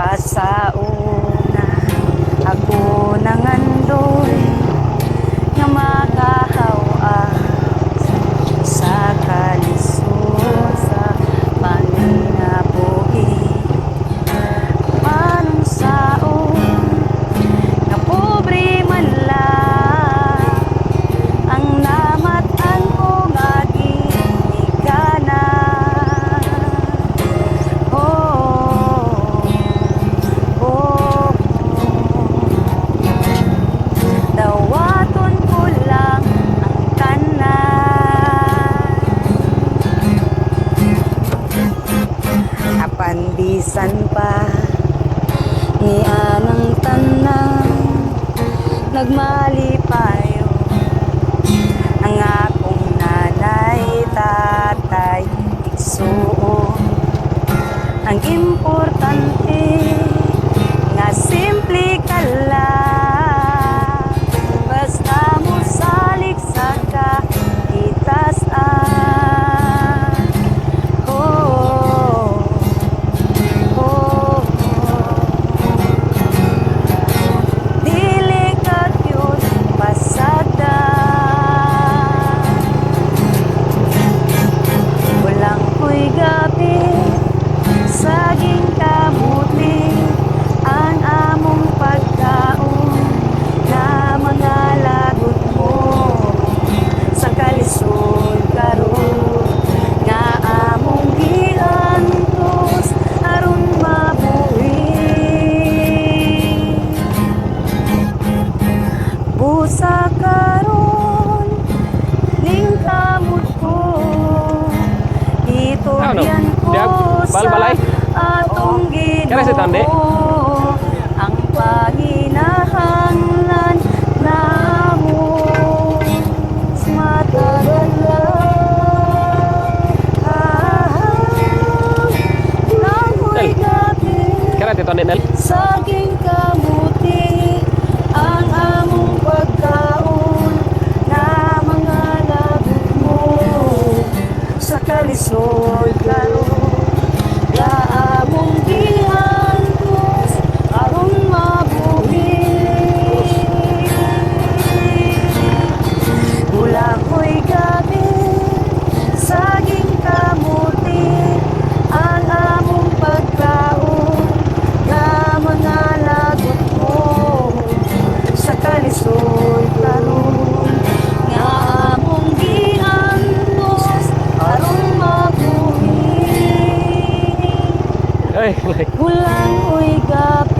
pa sa una. Ako na nga bisan pa ni anang tanan nagmali payo ang akong nanay tatay igsuon ang importante nga simple sa karon. Ning kamot ko. Ito yan ko sa atong ginoo. Ay, like... Ulan, uy, gabi.